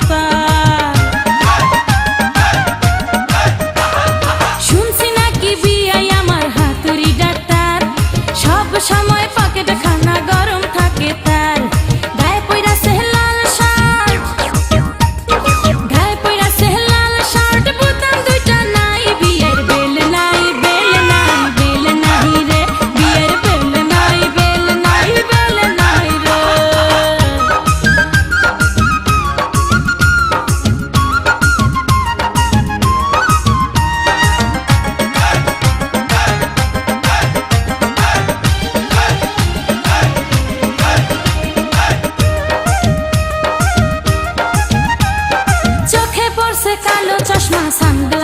Bye. శ్వాసాంగ